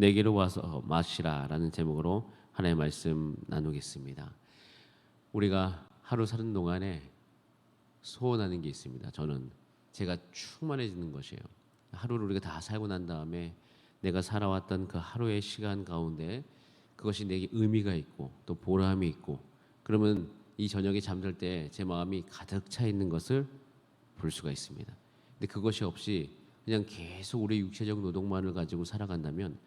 내게로 와서 마시라라는 제목으로 하나의 말씀 나누겠습니다. 우리가 하루 사는 동안에 소원하는 게 있습니다. 저는 제가 충만해지는 것이에요. 하루를 우리가 다 살고 난 다음에 내가 살아왔던 그 하루의 시간 가운데 그것이 내게 의미가 있고 또 보람이 있고 그러면 이 저녁에 잠들 때 제 마음이 가득 차 있는 것을 볼 수가 있습니다. 근데 그것이 없이 그냥 계속 우리 육체적 노동만을 가지고 살아간다면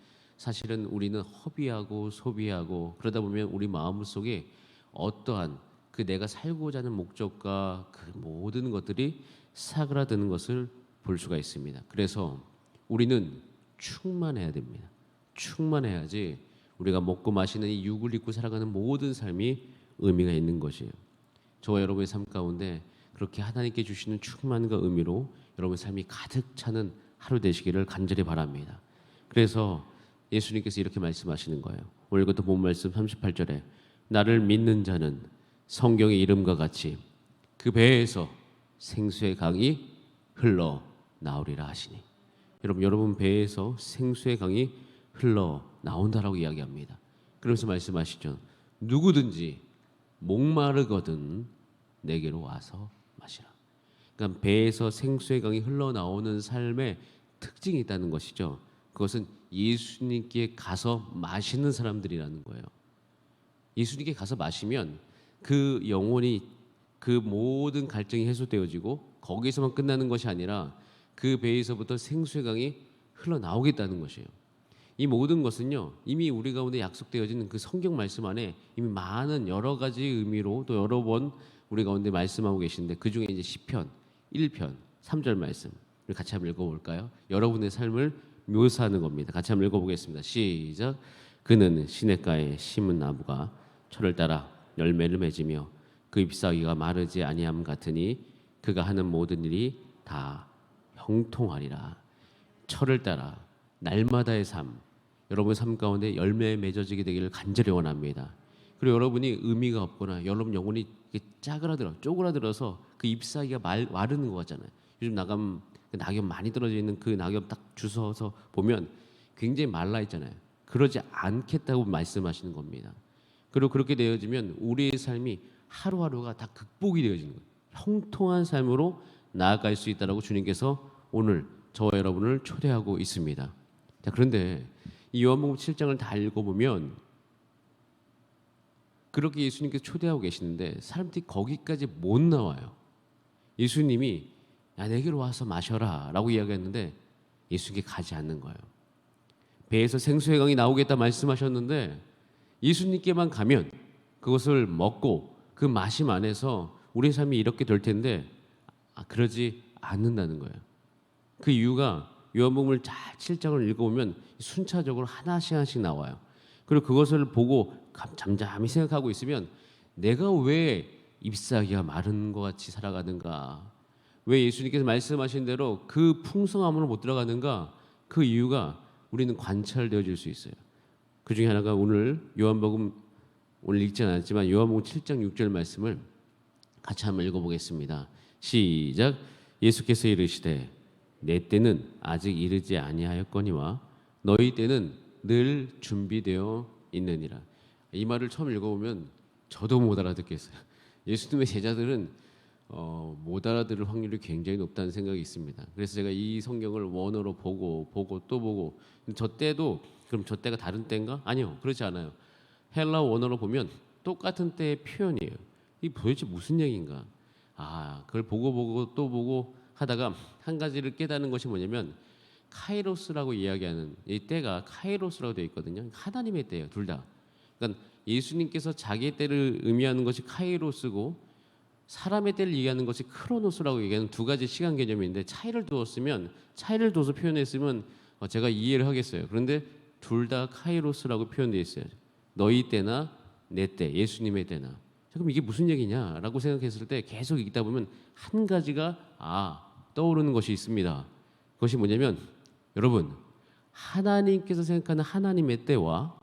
사실은 우리는 허비하고 소비하고 그러다 보면 우리 마음 속에 어떠한 그 내가 살고자 하는 목적과 그 모든 것들이 사그라드는 것을 볼 수가 있습니다. 그래서 우리는 충만해야 됩니다. 충만해야지 우리가 먹고 마시는 이 육을 입고 살아가는 모든 삶이 의미가 있는 것이에요. 저와 여러분의 삶 가운데 그렇게 하나님께 주시는 충만과 의미로 여러분의 삶이 가득 차는 하루 되시기를 간절히 바랍니다. 그래서 예수님께서 이렇게 말씀하시는 거예요. 오늘 이것도 본 말씀 38절에 나를 믿는 자는 성경의 이름과 같이 그 배에서 생수의 강이 흘러 나오리라 하시니 여러분 여러분 배에서 생수의 강이 흘러 나온다라고 이야기합니다. 그러면서 말씀하시죠. 누구든지 목마르거든 내게로 와서 마시라. 그러니까 배에서 생수의 강이 흘러 나오는 삶의 특징이 있다는 것이죠. 그것은 예수님께 가서 마시는 사람들이라는 거예요. 예수님께 가서 마시면 그 영혼이 그 모든 갈증이 해소되어지고 거기서만 끝나는 것이 아니라 그 배에서부터 생수의 강이 흘러나오겠다는 것이에요. 이 모든 것은요 이미 우리 가운데 약속되어지는 그 성경 말씀 안에 이미 많은 여러 가지 의미로 또 여러 번 우리 가운데 말씀하고 계신데 그 중에 이제 시편 1편 3절 말씀 우리 같이 한번 읽어볼까요? 여러분의 삶을 묘사하는 겁니다. 같이 한번 읽어보겠습니다. 시작. 그는 시냇가에 심은 나무가 철을 따라 열매를 맺으며 그 잎사귀가 마르지 아니함 같으니 그가 하는 모든 일이 다 형통하리라. 철을 따라 날마다의 삶, 여러분 삶 가운데 열매에 맺어지게 되기를 간절히 원합니다. 그리고 여러분이 의미가 없거나 여러분 영혼이 짜그라들어, 쪼그라들어서 그 잎사귀가 말, 마르는 것 같잖아요. 요즘 나감 그 낙엽 많이 떨어져 있는 그 낙엽 딱 주워서 보면 굉장히 말라 있잖아요. 그러지 않겠다고 말씀하시는 겁니다. 그리고 그렇게 되어지면 우리의 삶이 하루하루가 다 극복이 되어지는 거예요. 형통한 삶으로 나아갈 수 있다라고 주님께서 오늘 저와 여러분을 초대하고 있습니다. 자, 그런데 이 요한복음 7장을 다 읽어보면 그렇게 예수님께서 초대하고 계시는데 사람들이 거기까지 못 나와요. 예수님이 야 내게로 와서 마셔라 라고 이야기했는데 예수님께 가지 않는 거예요. 배에서 생수의 강이 나오겠다 말씀하셨는데 예수님께만 가면 그것을 먹고 그 마심 안에서 우리의 삶이 이렇게 될 텐데 아, 그러지 않는다는 거예요. 그 이유가 요한복음을 잘 7장을 읽어보면 순차적으로 하나씩 하나씩 나와요. 그리고 그것을 보고 잠잠히 생각하고 있으면 내가 왜 잎사귀가 마른 것 같이 살아가는가? 왜 예수님께서 말씀하신 대로 그 풍성함으로 못 들어가는가? 그 이유가 우리는 관찰되어질 수 있어요. 그 중에 하나가 오늘 요한복음 오늘 읽지 않았지만 요한복음 7장 6절 말씀을 같이 한번 읽어보겠습니다. 시작. 예수께서 이르시되 내 때는 아직 이르지 아니하였거니와 너희 때는 늘 준비되어 있느니라. 이 말을 처음 읽어보면 저도 못 알아듣겠어요. 예수님의 제자들은 어, 못 알아들을 확률이 굉장히 높다는 생각이 있습니다. 그래서 제가 이 성경을 원어로 보고 보고 또 보고 저 때도 그럼 저 때가 다른 때인가? 아니요, 그렇지 않아요. 헬라 원어로 보면 똑같은 때의 표현이에요. 이 도대체 무슨 얘기인가? 아, 그걸 보고 보고 또 보고 하다가 한 가지를 깨닫는 것이 뭐냐면 카이로스라고 이야기하는 이 때가 카이로스라고 되어 있거든요. 하나님의 때예요, 둘 다. 그러니까 예수님께서 자기의 때를 의미하는 것이 카이로스고 사람의 때를 얘기하는 것이 크로노스라고 얘기하는 두 가지 시간 개념인데 차이를 두었으면 차이를 둬서 표현했으면 어, 제가 이해를 하겠어요. 그런데 둘 다 카이로스라고 표현되어 있어요. 너희 때나 내 때, 예수님의 때나. 그럼 이게 무슨 얘기냐라고 생각했을 때 계속 읽다 보면 한 가지가 아 떠오르는 것이 있습니다. 그것이 뭐냐면 여러분 하나님께서 생각하는 하나님의 때와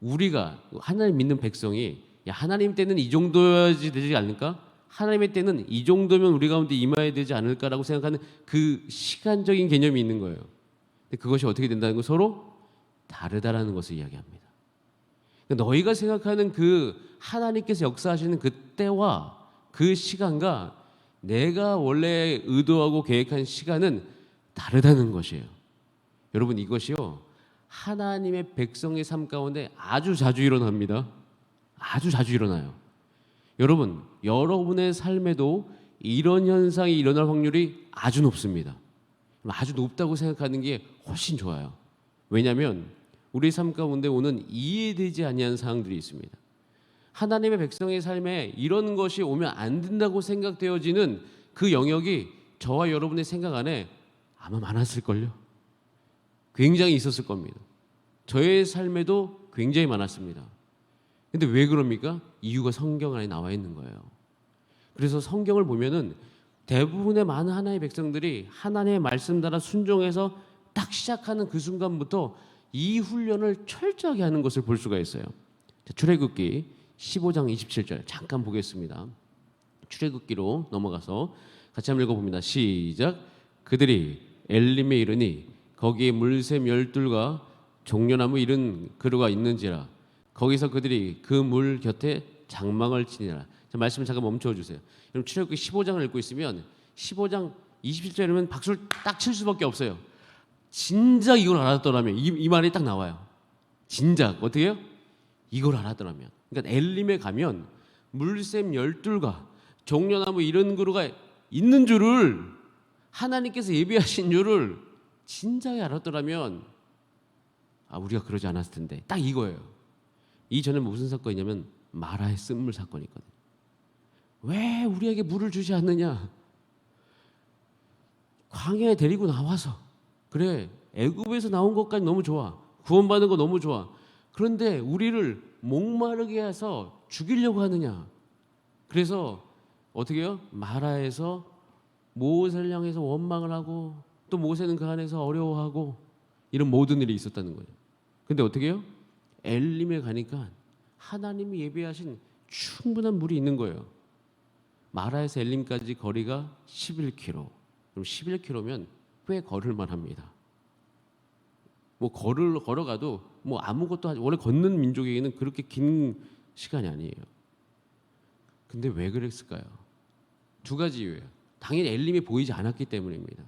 우리가 하나님 믿는 백성이 야 하나님 때는 이 정도야지 되지 않을까? 하나님의 때는 이 정도면 우리 가운데 임해야 되지 않을까라고 생각하는 그 시간적인 개념이 있는 거예요. 근데 그것이 어떻게 된다는 거 서로 다르다라는 것을 이야기합니다. 그러니까 너희가 생각하는 그 하나님께서 역사하시는 그 때와 그 시간과 내가 원래 의도하고 계획한 시간은 다르다는 것이에요. 여러분 이것이요 하나님의 백성의 삶 가운데 아주 자주 일어납니다. 아주 자주 일어나요. 여러분 여러분의 삶에도 이런 현상이 일어날 확률이 아주 높습니다. 아주 높다고 생각하는 게 훨씬 좋아요. 왜냐하면 우리 삶 가운데 오는 이해되지 아니한 사항들이 있습니다. 하나님의 백성의 삶에 이런 것이 오면 안 된다고 생각되어지는 그 영역이 저와 여러분의 생각 안에 아마 많았을걸요. 굉장히 있었을 겁니다. 저의 삶에도 굉장히 많았습니다. 근데 왜 그럽니까? 이유가 성경 안에 나와 있는 거예요. 그래서 성경을 보면은 대부분의 많은 하나님의 백성들이 하나님의 말씀 따라 순종해서 딱 시작하는 그 순간부터 이 훈련을 철저하게 하는 것을 볼 수가 있어요. 자, 출애굽기 15장 27절 잠깐 보겠습니다. 출애굽기로 넘어가서 같이 한번 읽어봅니다. 시작. 그들이 엘림에 이르니 거기에 물샘 열둘과 종려나무 이른 그루가 있는지라 거기서 그들이 그 물 곁에 장막을 치니라. 자, 말씀 잠깐 멈춰 주세요. 여러분 출애굽기 15장을 읽고 있으면 15장 27절이면 박수를 딱 칠 수밖에 없어요. 진작 이걸 알았더라면 이, 이 말이 딱 나와요. 진작 어떻게요? 이걸 알았더라면. 그러니까 엘림에 가면 물샘 열둘과 종려나무 이런 그루가 있는 줄을 하나님께서 예비하신 줄을 진작에 알았더라면 아 우리가 그러지 않았을 텐데 딱 이거예요. 이 전에 무슨 사건이냐면 마라의 쓴물 사건이거든요. 왜 우리에게 물을 주지 않느냐? 광야에 데리고 나와서 그래 애굽에서 나온 것까지 너무 좋아 구원받은 거 너무 좋아 그런데 우리를 목마르게 해서 죽이려고 하느냐? 그래서 어떻게 해요? 마라에서 모세를 향해서 원망을 하고 또 모세는 그 안에서 어려워하고 이런 모든 일이 있었다는 거예요. 근데 어떻게 해요? 엘림에 가니까 하나님이 예배하신 충분한 물이 있는 거예요. 마라에서 엘림까지 거리가 11km. 그럼 11km면 꽤 걸을만 합니다. 뭐 걸을 걸어가도 뭐 아무것도 하지 원래 걷는 민족에게는 그렇게 긴 시간이 아니에요. 근데 왜 그랬을까요? 두 가지 이유예요. 당연히 엘림이 보이지 않았기 때문입니다.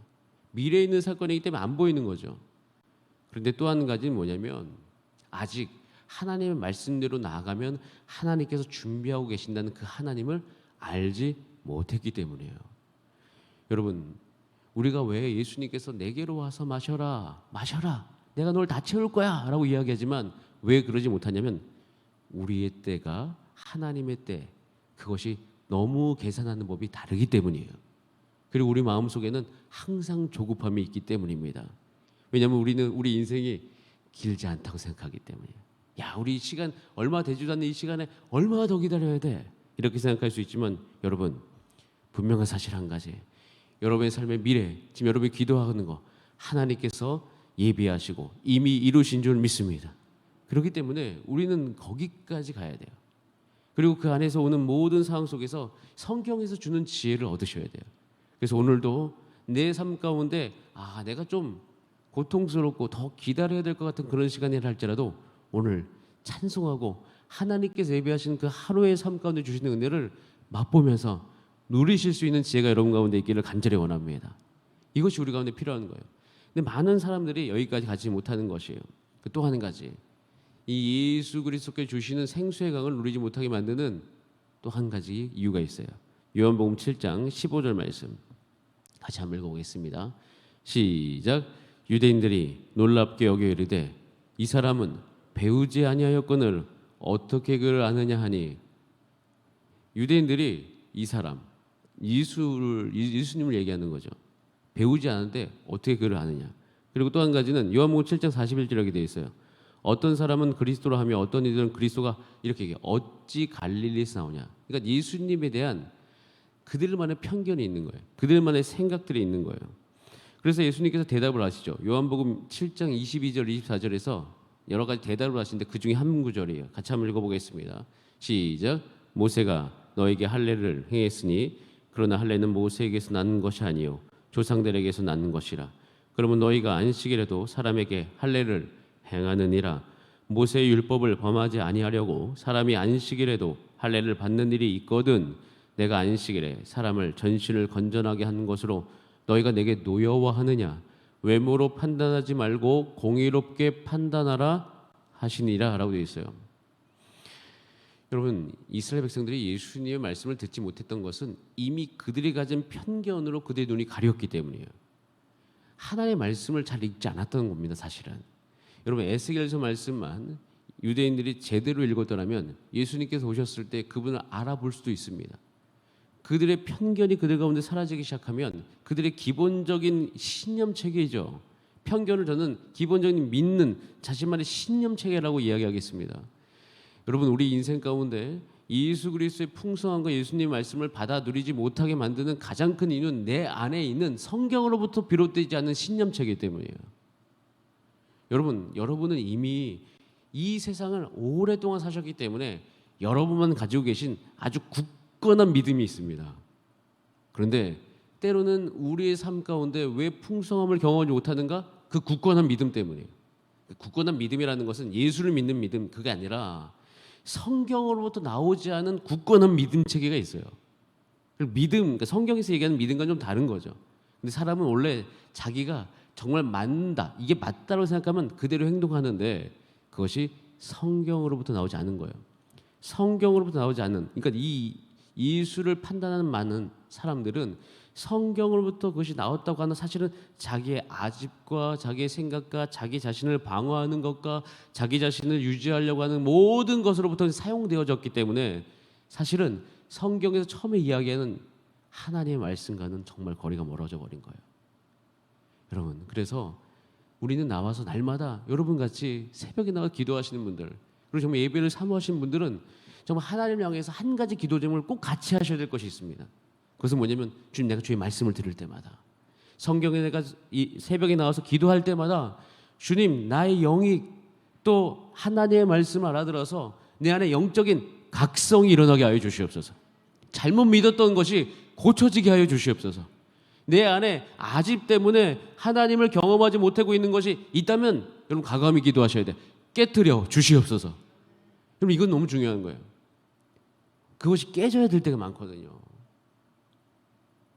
미래에 있는 사건이기 때문에 안 보이는 거죠. 그런데 또 한 가지는 뭐냐면 아직 하나님의 말씀대로 나아가면 하나님께서 준비하고 계신다는 그 하나님을 알지 못했기 때문이에요. 여러분, 우리가 왜 예수님께서 내게로 와서 마셔라, 마셔라, 내가 널 다 채울 거야 라고 이야기하지만 왜 그러지 못하냐면 우리의 때가 하나님의 때, 그것이 너무 계산하는 법이 다르기 때문이에요. 그리고 우리 마음 속에는 항상 조급함이 있기 때문입니다. 왜냐하면 우리는 우리 인생이 길지 않다고 생각하기 때문이에요. 야, 우리 시간 얼마 되지도 않는 이 시간에 얼마나 더 기다려야 돼? 이렇게 생각할 수 있지만 여러분 분명한 사실 한 가지. 여러분의 삶의 미래, 지금 여러분이 기도하는 거 하나님께서 예비하시고 이미 이루신 줄 믿습니다. 그렇기 때문에 우리는 거기까지 가야 돼요. 그리고 그 안에서 오는 모든 상황 속에서 성경에서 주는 지혜를 얻으셔야 돼요. 그래서 오늘도 내 삶 가운데 아 내가 좀 고통스럽고 더 기다려야 될 것 같은 그런 시간이라 할지라도 오늘 찬송하고 하나님께서 예배하신 그 하루의 삶 가운데 주시는 은혜를 맛보면서 누리실 수 있는 지혜가 여러분 가운데 있기를 간절히 원합니다. 이것이 우리 가운데 필요한 거예요. 근데 많은 사람들이 여기까지 가지 못하는 것이에요. 그또한 가지 이 예수 그리스도께 주시는 생수의 강을 누리지 못하게 만드는 또 한 가지 이유가 있어요. 요한복음 7장 15절 말씀 같이 한번 읽어보겠습니다. 시작. 유대인들이 놀랍게 여겨 이르되 이 사람은 배우지 아니하였거늘 어떻게 그를 아느냐 하니 유대인들이 이 사람 예수를 예수님을 얘기하는 거죠. 배우지 않은데 어떻게 그를 아느냐. 그리고 또 한 가지는 요한복음 7장 41절에 되어 있어요. 어떤 사람은 그리스도로 하며 어떤 이들은 그리스도가 이렇게 얘기해. 어찌 갈릴리에서 나오냐. 그러니까 예수님에 대한 그들만의 편견이 있는 거예요. 그들만의 생각들이 있는 거예요. 그래서 예수님께서 대답을 하시죠. 요한복음 7장 22절 24절에서 여러 가지 대답을 하시는데 그 중에 한 구절이에요. 같이 한번 읽어보겠습니다. 시작. 모세가 너에게 할례를 행했으니 그러나 할례는 모세에게서 낳는 것이 아니요 조상들에게서 낳는 것이라. 그러면 너희가 안식일에도 사람에게 할례를 행하느니라 모세의 율법을 범하지 아니하려고 사람이 안식일에도 할례를 받는 일이 있거든 내가 안식일에 사람을 전신을 건전하게 하는 것으로 너희가 내게 노여워하느냐 외모로 판단하지 말고 공의롭게 판단하라 하시니라라고 되어 있어요. 여러분 이스라엘 백성들이 예수님의 말씀을 듣지 못했던 것은 이미 그들이 가진 편견으로 그들의 눈이 가렸기 때문이에요. 하나님의 말씀을 잘 읽지 않았던 겁니다, 사실은. 여러분 에스겔서 말씀만 유대인들이 제대로 읽었더라면 예수님께서 오셨을 때 그분을 알아볼 수도 있습니다. 그들의 편견이 그들 가운데 사라지기 시작하면 그들의 기본적인 신념 체계죠. 편견을 저는 기본적인 믿는 자신만의 신념 체계라고 이야기하겠습니다. 여러분 우리 인생 가운데 예수 그리스도의 풍성함과 예수님 말씀을 받아 누리지 못하게 만드는 가장 큰 이유는 내 안에 있는 성경으로부터 비롯되지 않는 신념 체계 때문이에요. 여러분, 여러분은 이미 이 세상을 오랫동안 사셨기 때문에 여러분만 가지고 계신 아주 굳 건한 믿음이 있습니다. 그런데 때로는 우리의 삶 가운데 왜 풍성함을 경험하지 못하는가? 그 굳건한 믿음 때문이에요. 그 굳건한 믿음이라는 것은 예수를 믿는 믿음 그게 아니라 성경으로부터 나오지 않은 굳건한 믿음 체계가 있어요. 그리고 믿음, 그러니까 성경에서 얘기하는 믿음과 좀 다른 거죠. 근데 사람은 원래 자기가 정말 맞다, 이게 맞다고 생각하면 그대로 행동하는데 그것이 성경으로부터 나오지 않은 거예요. 성경으로부터 나오지 않는, 그러니까 이 예수를 판단하는 많은 사람들은 성경으로부터 그것이 나왔다고 하는 사실은 자기의 아집과 자기의 생각과 자기 자신을 방어하는 것과 자기 자신을 유지하려고 하는 모든 것으로부터 사용되어졌기 때문에 사실은 성경에서 처음에 이야기하는 하나님의 말씀과는 정말 거리가 멀어져 버린 거예요. 여러분, 그래서 우리는 나와서 날마다 여러분 같이 새벽에 나가 기도하시는 분들, 그리고 정말 예배를 사모하시는 분들은 정말 하나님을 향해서 한 가지 기도 제목을 꼭 같이 하셔야 될 것이 있습니다. 그것은 뭐냐면 주님 내가 주의 말씀을 들을 때마다 성경에 내가 이 새벽에 나와서 기도할 때마다 주님 나의 영이 또 하나님의 말씀을 알아들어서 내 안에 영적인 각성이 일어나게 하여 주시옵소서. 잘못 믿었던 것이 고쳐지게 하여 주시옵소서. 내 안에 아집 때문에 하나님을 경험하지 못하고 있는 것이 있다면 여러분 가감히 기도하셔야 돼. 깨뜨려 주시옵소서. 여러분 이건 너무 중요한 거예요. 그것이 깨져야 될 때가 많거든요.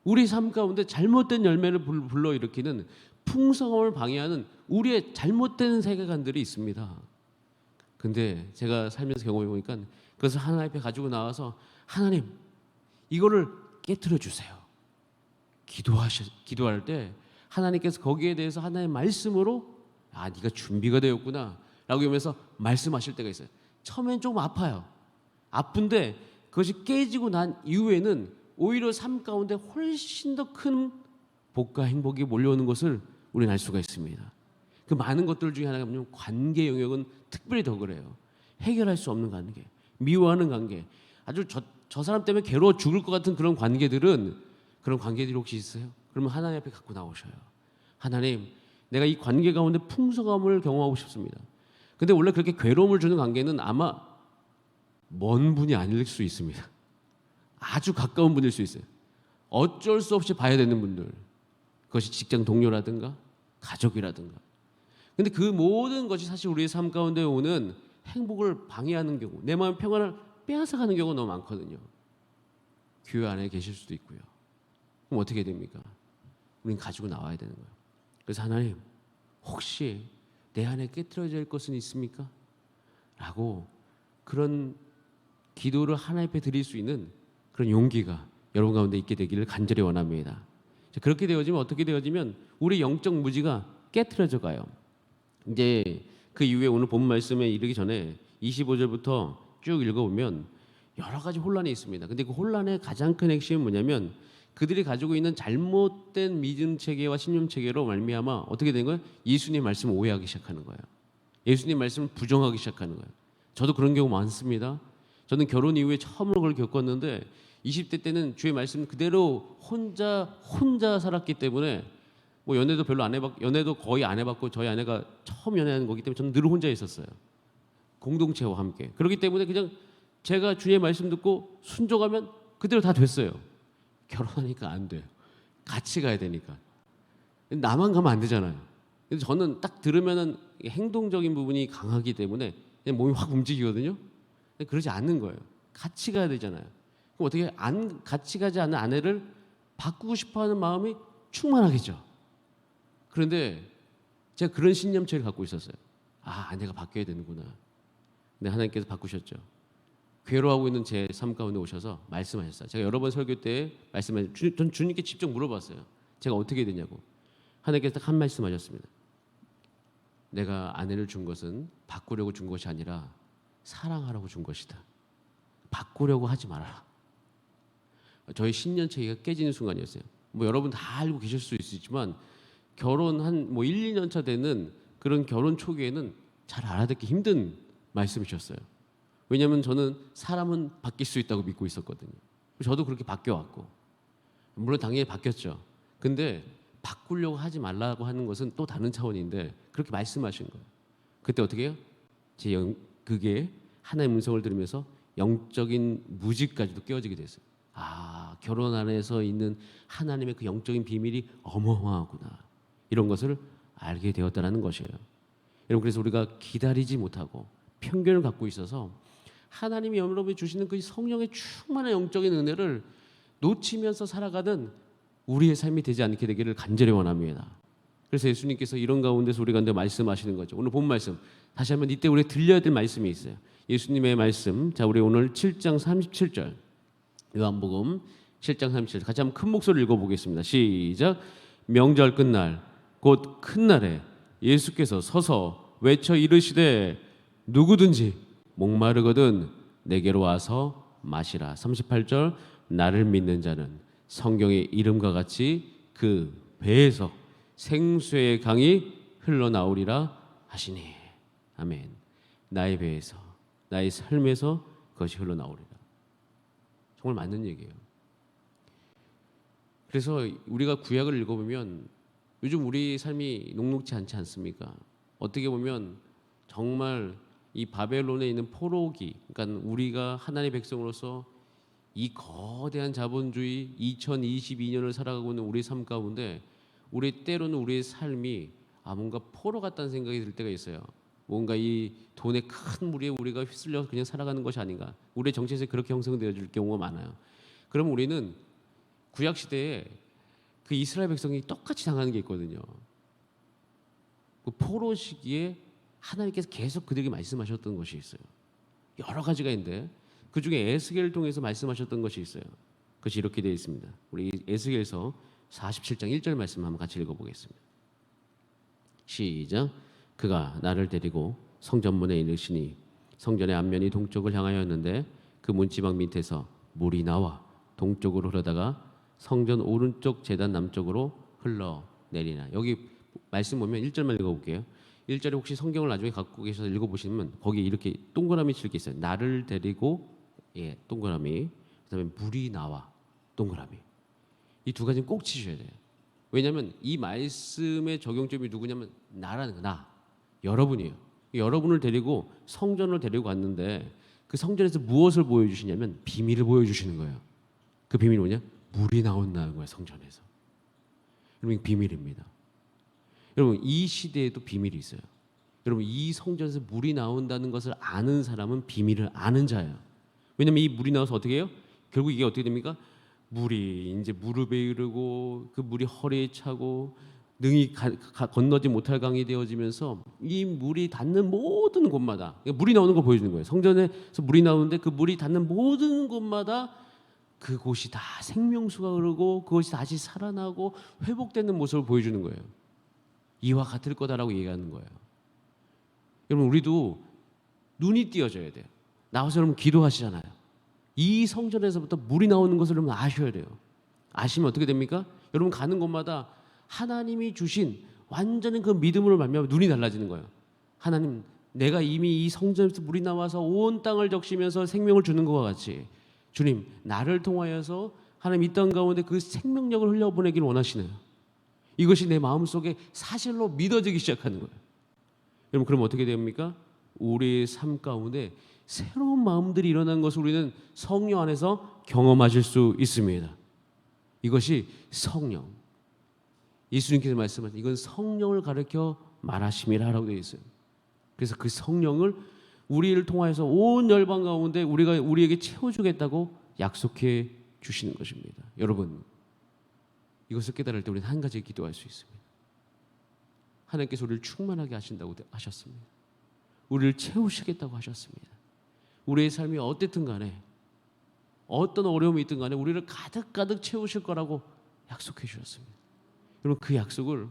우리 삶 가운데 잘못된 열매를 불- 불러일으키는 풍성함을 방해하는 우리의 잘못된 세계관들이 있습니다. 근데 제가 살면서 경험해 보니까 그것을 하나님 앞에 가지고 나와서 하나님 이거를 깨뜨려 주세요. 기도하시 기도할 때 하나님께서 거기에 대해서 하나님의 말씀으로 아 네가 준비가 되었구나라고 하면서 말씀하실 때가 있어요. 처음엔 조금 아파요. 아픈데 그것이 깨지고 난 이후에는 오히려 삶 가운데 훨씬 더 큰 복과 행복이 몰려오는 것을 우리는 알 수가 있습니다. 그 많은 것들 중에 하나가 뭐냐면 관계 영역은 특별히 더 그래요. 해결할 수 없는 관계, 미워하는 관계, 아주 저, 저 사람 때문에 괴로워 죽을 것 같은 그런 관계들은 그런 관계들이 혹시 있어요? 그러면 하나님 앞에 갖고 나오셔요. 하나님, 내가 이 관계 가운데 풍성함을 경험하고 싶습니다. 근데 원래 그렇게 괴로움을 주는 관계는 아마 먼 분이 아닐 수 있습니다. 아주 가까운 분일 수 있어요. 어쩔 수 없이 봐야 되는 분들. 그것이 직장 동료라든가 가족이라든가. 근데 그 모든 것이 사실 우리의 삶 가운데 오는 행복을 방해하는 경우, 내 마음 평안을 빼앗아 가는 경우가 너무 많거든요. 교회 안에 계실 수도 있고요. 그럼 어떻게 됩니까? 우리는 가지고 나와야 되는 거예요. 그래서 하나님, 혹시 내 안에 깨뜨려져 일 것은 있습니까? 라고 그런 기도를 하나님 앞에 드릴 수 있는 그런 용기가 여러분 가운데 있게 되기를 간절히 원합니다. 자, 그렇게 되어지면 어떻게 되어지면 우리 영적 무지가 깨트려져 가요. 이제 그 이후에 오늘 본 말씀에 이르기 전에 25절부터 쭉 읽어보면 여러 가지 혼란이 있습니다. 근데 그 혼란의 가장 큰 핵심은 뭐냐면 그들이 가지고 있는 잘못된 믿음 체계와 신념 체계로 말미암아 어떻게 된 거예요? 예수님 말씀을 오해하기 시작하는 거예요. 예수님 말씀을 부정하기 시작하는 거예요. 저도 그런 경우 많습니다. 저는 결혼 이후에 처음으로 그걸 겪었는데 20대 때는 주의 말씀 그대로 혼자 혼자 살았기 때문에 뭐 연애도 별로 안 해봤 연애도 거의 안 해봤고 저희 아내가 처음 연애하는 거기 때문에 저는 늘 혼자 있었어요. 공동체와 함께 그렇기 때문에 그냥 제가 주의 말씀 듣고 순종하면 그대로 다 됐어요. 결혼하니까 안 돼요. 같이 가야 되니까 나만 가면 안 되잖아요. 근데 저는 딱 들으면은 행동적인 부분이 강하기 때문에 몸이 확 움직이거든요. 그러지 않는 거예요. 같이 가야 되잖아요. 그럼 어떻게 안 같이 가지 않는 아내를 바꾸고 싶어하는 마음이 충만하겠죠. 그런데 제가 그런 신념체를 갖고 있었어요. 아 아내가 바뀌어야 되는구나. 근데 하나님께서 바꾸셨죠. 괴로워하고 있는 제 삶 가운데 오셔서 말씀하셨어요. 제가 여러 번 설교 때 말씀하셨. 주, 전 주님께 직접 물어봤어요. 제가 어떻게 되냐고. 하나님께서 딱 한 말씀하셨습니다. 내가 아내를 준 것은 바꾸려고 준 것이 아니라 사랑하라고 준 것이다. 바꾸려고 하지 말아라. 저희 신년 체계가 깨지는 순간이었어요. 뭐 여러분 다 알고 계실 수 있지만 결혼 한 뭐 1, 2년 차 되는 그런 결혼 초기에는 잘 알아듣기 힘든 말씀이셨어요. 왜냐하면 저는 사람은 바뀔 수 있다고 믿고 있었거든요. 저도 그렇게 바뀌어 왔고 물론 당연히 바뀌었죠. 근데 바꾸려고 하지 말라고 하는 것은 또 다른 차원인데 그렇게 말씀하신 거예요. 그때 어떻게 해요? 제 영, 그게 하나의 음성을 들으면서 영적인 무지까지도 깨어지게 됐어요. 아 결혼 안에서 있는 하나님의 그 영적인 비밀이 어마어마하구나 이런 것을 알게 되었다라는 것이에요. 여러분 그래서 우리가 기다리지 못하고 편견을 갖고 있어서 하나님이 여러분이 주시는 그 성령의 충만한 영적인 은혜를 놓치면서 살아가는 우리의 삶이 되지 않게 되기를 간절히 원합니다. 그래서 예수님께서 이런 가운데서 우리 가운데 말씀하시는 거죠. 오늘 본 말씀 다시 한번 이때 우리 들려야 될 말씀이 있어요. 예수님의 말씀. 자, 우리 오늘 7장 37절. 요한복음 7장 37절. 같이 한번 큰 목소리를 읽어 보겠습니다. 시작. 명절 끝날 곧 큰 날에 예수께서 서서 외쳐 이르시되 누구든지 목마르거든 내게로 와서 마시라. 38절 나를 믿는 자는 성경의 이름과 같이 그 배에서 생수의 강이 흘러나오리라 하시니 아멘. 나의 배에서 나의 삶에서 그것이 흘러나오리라. 정말 맞는 얘기예요. 그래서 우리가 구약을 읽어보면 요즘 우리 삶이 녹록지 않지 않습니까? 어떻게 보면 정말 이 바벨론에 있는 포로기, 그러니까 우리가 하나님의 백성으로서 이 거대한 자본주의 2022년을 살아가고 있는 우리 삶 가운데 우리 때로는 우리의 삶이 아 뭔가 포로 같다는 생각이 들 때가 있어요. 뭔가 이 돈의 큰 무리에 우리가 휩쓸려서 그냥 살아가는 것이 아닌가. 우리의 정체에서 그렇게 형성되어 질 경우가 많아요. 그럼 우리는 구약 시대에 그 이스라엘 백성이 똑같이 당하는 게 있거든요. 그 포로 시기에 하나님께서 계속 그들에게 말씀하셨던 것이 있어요. 여러 가지가 있는데 그 중에 에스겔을 통해서 말씀하셨던 것이 있어요. 그것이 이렇게 되어 있습니다. 우리 에스겔서 47장 1절 말씀 한번 같이 읽어보겠습니다. 시작. 그가 나를 데리고 성전문에 이르시니 성전의 앞면이 동쪽을 향하였는데 그 문지방 밑에서 물이 나와 동쪽으로 흐르다가 성전 오른쪽 재단 남쪽으로 흘러 내리나. 여기 말씀 보면 1절만 읽어볼게요. 1절에 혹시 성경을 나중에 갖고 계셔서 읽어보시면 거기 이렇게 동그라미 칠 게 있어요. 나를 데리고 예 동그라미 그다음에 물이 나와 동그라미 이 두 가지는 꼭 치셔야 돼요. 왜냐하면 이 말씀의 적용점이 누구냐면 나라는 거, 나 여러분이에요. 여러분을 데리고 성전을 데리고 갔는데 그 성전에서 무엇을 보여주시냐면 비밀을 보여주시는 거예요. 그 비밀이 뭐냐? 물이 나온다는 거예요 성전에서. 여러분 비밀입니다. 여러분 이 시대에도 비밀이 있어요. 여러분 이 성전에서 물이 나온다는 것을 아는 사람은 비밀을 아는 자예요. 왜냐면 이 물이 나와서 어떻게 해요? 결국 이게 어떻게 됩니까? 물이 이제 무릎에 이르고 그 물이 허리에 차고 능히 가, 가, 건너지 못할 강이 되어지면서 이 물이 닿는 모든 곳마다 그러니까 물이 나오는 걸 보여주는 거예요. 성전에서 물이 나오는데 그 물이 닿는 모든 곳마다 그곳이 다 생명수가 흐르고 그것이 다시 살아나고 회복되는 모습을 보여주는 거예요. 이와 같을 거다라고 얘기하는 거예요. 여러분 우리도 눈이 띄어져야 돼요. 나와서 여러분 기도하시잖아요. 이 성전에서부터 물이 나오는 것을 여러분 아셔야 돼요. 아시면 어떻게 됩니까? 여러분 가는 곳마다 하나님이 주신 완전히 그 믿음으로 말미암아 눈이 달라지는 거예요. 하나님, 내가 이미 이 성전에서 물이 나와서 온 땅을 적시면서 생명을 주는 것과 같이 주님, 나를 통하여서 하나님 이 땅 가운데 그 생명력을 흘려보내기를 원하시네요. 이것이 내 마음 속에 사실로 믿어지기 시작하는 거예요. 여러분, 그럼 어떻게 됩니까? 우리의 삶 가운데 새로운 마음들이 일어난 것을 우리는 성령 안에서 경험하실 수 있습니다. 이것이 성령. 예수님께서 말씀하신 이건 성령을 가르켜 말하심이라라고 되어 있어요. 그래서 그 성령을 우리를 통하여서 온 열방 가운데 우리가 우리에게 채워주겠다고 약속해 주시는 것입니다. 여러분 이것을 깨달을 때 우리는 한 가지 기도할 수 있습니다. 하나님께서 우리를 충만하게 하신다고 하셨습니다. 우리를 채우시겠다고 하셨습니다. 우리의 삶이 어땠든 간에 어떤 어려움이 있든 간에 우리를 가득가득 채우실 거라고 약속해 주셨습니다. 여러분 그 약속을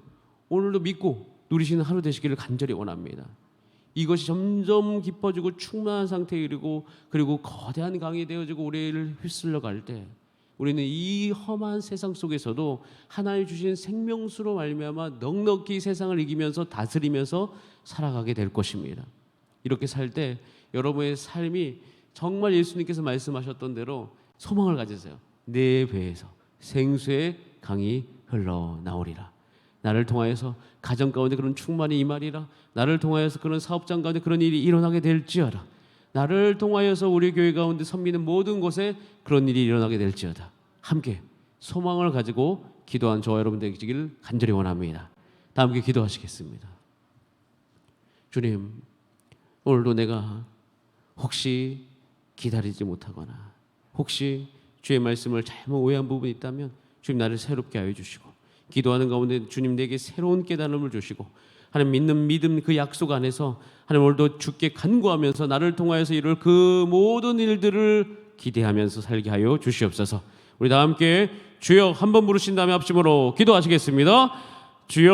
오늘도 믿고 누리시는 하루 되시기를 간절히 원합니다. 이것이 점점 깊어지고 충만한 상태에 이르고 그리고 거대한 강이 되어지고 우리를 휩쓸려 갈때 우리는 이 험한 세상 속에서도 하나님 주신 생명수로 말미암아 넉넉히 세상을 이기면서 다스리면서 살아가게 될 것입니다. 이렇게 살 때 여러분의 삶이 정말 예수님께서 말씀하셨던 대로 소망을 가지세요. 내 배에서 생수의 강이 흘러 나오리라. 나를 통하여서 가정 가운데 그런 충만이 임하리라. 나를 통하여서 그런 사업장 가운데 그런 일이 일어나게 될지어다. 나를 통하여서 우리 교회 가운데 섬기는 모든 곳에 그런 일이 일어나게 될지어다. 함께 소망을 가지고 기도한 저와 여러분 되시기를 간절히 원합니다. 다 함께 기도하시겠습니다. 주님, 오늘도 내가 혹시 기다리지 못하거나 혹시 주의 말씀을 잘못 오해한 부분이 있다면 주님 나를 새롭게 하여 주시고 기도하는 가운데 주님 내게 새로운 깨달음을 주시고 하나님 믿는 믿음 그 약속 안에서 하나님 오늘도 주께 간구하면서 나를 통하여서 이룰 그 모든 일들을 기대하면서 살게 하여 주시옵소서. 우리 다 함께 주여 한 번 부르신 다음에 합심으로 기도하시겠습니다. 주여